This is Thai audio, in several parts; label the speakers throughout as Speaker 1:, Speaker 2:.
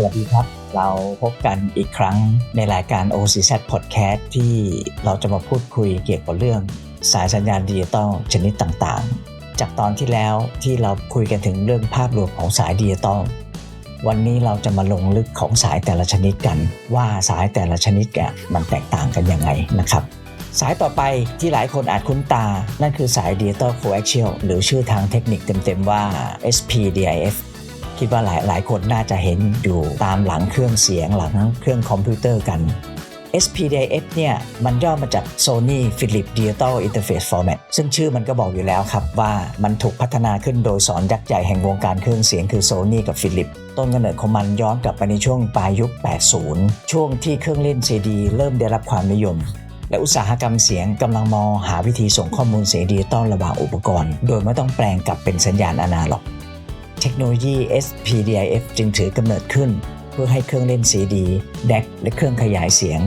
Speaker 1: สวัสดีครับ เราพบกันอีกครั้งในรายการ OCZ Podcast ที่เราจะมาพูดคุยเกี่ยวกับเรื่องสายสัญญาณดิจิตอลชนิดต่างๆ จากตอนที่แล้วที่เราคุยกันถึงเรื่องภาพรวมของสายดิจิตอลวันนี้เราจะมาลงลึกของสายแต่ละชนิดกัน ว่าสายแต่ละชนิดแกมันแตกต่างกันยังไงนะครับ สายต่อไปที่หลายคนอาจคุ้นตา นั่นคือสาย Digital Coaxial หรือชื่อทางเทคนิคเต็มๆว่า SPDIF คิดว่าหลายหลายคนน่าจะเห็นอยู่ตามหลังเครื่องเสียงหลังเครื่องคอมพิวเตอร์กัน SPDIF เนี่ยมันย่อมาจาก Sony Philips Digital Interface Format ซึ่งชื่อมันก็บอกอยู่แล้วครับว่ามันถูกพัฒนาขึ้นโดยสอนยักษ์ใหญ่แห่งวงการเครื่องเสียงคือ Sony กับ Philips ต้นกำเนิดของมันย้อนกลับไปในช่วงปลายยุค 80 ช่วงที่เครื่องเล่น CD เริ่มได้รับความนิยม และอุตสาหกรรมเสียงกำลังมองหาวิธีส่งข้อมูลเสียงดิจิตอลระหว่างอุปกรณ์ โดยไม่ต้องแปลงกลับเป็นสัญญาณอนาล็อก เทคโนโลยี SPDIF จึงถือกำเนิดขึ้น เพื่อให้เครื่องเล่น CD DAC และเครื่องขยายเสียง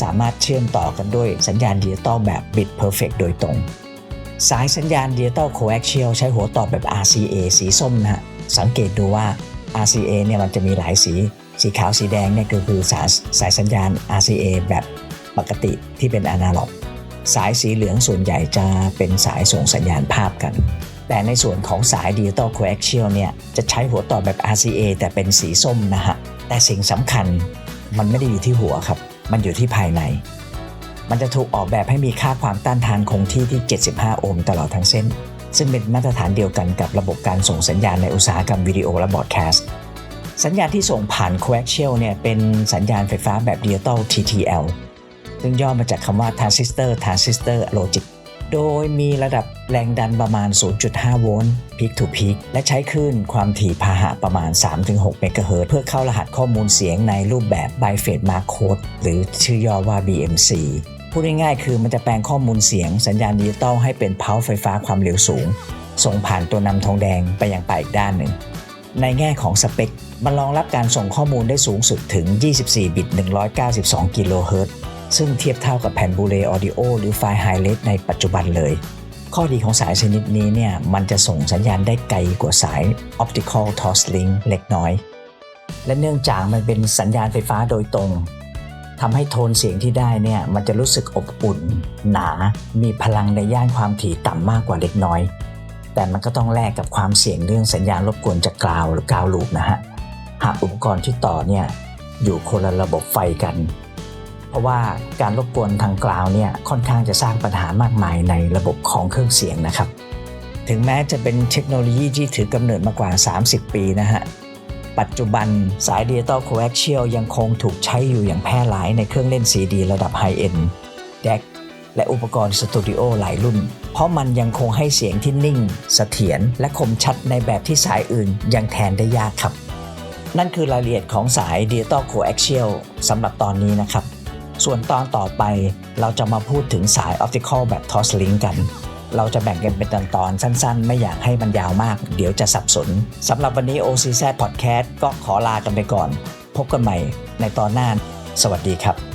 Speaker 1: สามารถเชื่อมต่อกันด้วยสัญญาณดิจิตอลแบบ Bit Perfect โดยตรง สายสัญญาณดิจิตอล Coaxial ใช้หัวต่อแบบ RCA สีส้มนะฮะสังเกตดูว่า RCA เนี่ยมันจะมีหลายสี สีขาวสีแดงเนี่ยก็คือสายสายสัญญาณ RCA แบบปกติที่เป็นอนาล็อก สายสีเหลืองส่วนใหญ่จะเป็นสายส่งสัญญาณภาพกัน แต่ในส่วนของสาย Digital Coaxial เนี่ยจะใช้หัวต่อแบบ RCA แต่เป็นสีส้มนะฮะ แต่สิ่งสำคัญมันไม่ได้อยู่ที่หัวครับ มันอยู่ที่ภายใน มันจะถูกออกแบบให้มีค่าความต้านทานคงที่ที่ 75 โอห์มตลอดทั้งเส้น ซึ่งเป็นมาตรฐานเดียวกันกับระบบการส่งสัญญาณในอุตสาหกรรมวิดีโอและบอดแคสต์สัญญาณที่ส่งผ่าน Coaxial เนี่ยเป็นสัญญาณไฟฟ้าแบบ Digital TTL ซึ่งย่อมาจากคำว่า Transistor Transistor Logic โดยมีระดับแรงดันประมาณ 0.5 โวลต์ peak to peak และใช้คลื่นความถี่พาหะประมาณ 3-6 เมกะเฮิรตซ์เพื่อเข้ารหัสข้อมูลเสียงในรูปแบบ Biphase Barcode หรือชื่อย่อว่า BMC พูดง่ายๆคือมันจะแปลงข้อมูลเสียงสัญญาณดิจิตอลให้เป็นเพาไฟฟ้าความเร็วสูง ส่งผ่านตัวนำทองแดงไปยังปลายอีกด้านหนึ่ง ในแง่ของสเปค มันรองรับการส่งข้อมูลได้สูงสุดถึง 24 บิต 192 กิโลเฮิรตซ์ ซึ่งเทียบเท่ากับแผ่นบูเลออดิโอหรือไฟล์ไฮเลสในปัจจุบันเลย ข้อดีของสายชนิดนี้เนี่ยมันจะส่งสัญญาณได้ไกลกว่าสาย Optical Toslink เล็กน้อย และเนื่องจากมันเป็นสัญญาณไฟฟ้าโดยตรงทำให้โทนเสียงที่ได้เนี่ยมันจะรู้สึกอบอุ่น หนา มีพลังในย่านความถี่ต่ำมากกว่าเล็กน้อย แต่มันก็ต้องแลกกับความเสี่ยงเรื่องสัญญาณรบกวนจากกราวหรือกราวลูปนะฮะ หากอุปกรณ์ที่ต่อเนี่ยอยู่คนละระบบไฟกัน เพราะว่าการรบกวนทางกราวเนี่ยค่อนข้างจะสร้างปัญหามากมายในระบบของเครื่องเสียงนะครับ ถึงแม้จะเป็นเทคโนโลยีที่ถือกำเนิดมากว่า 30 ปีนะฮะปัจจุบันสาย Digital Coaxial ยังคงถูกใช้อยู่อย่างแพร่หลายในเครื่องเล่น CD ระดับไฮเอ็น DAC และอุปกรณ์สตูดิโอหลายรุ่น เพราะมันยังคงให้เสียงที่นิ่งเสถียรและคมชัดในแบบที่สายอื่นยังแทนได้ยากครับ นั่นคือรายละเอียดของสาย Digital Coaxial สำหรับตอนนี้นะครับ ส่วนตอนต่อไปเราจะมาพูดถึงสาย Optical แบบ Toslink กัน เราจะแบ่งกันเป็นตอนๆสั้นๆ ไม่อยากให้มันยาวมาก เดี๋ยวจะสับสนสำหรับวันนี้ OCZ Podcast ก็ขอลากันไปก่อน พบกันใหม่ในตอนหน้า สวัสดีครับ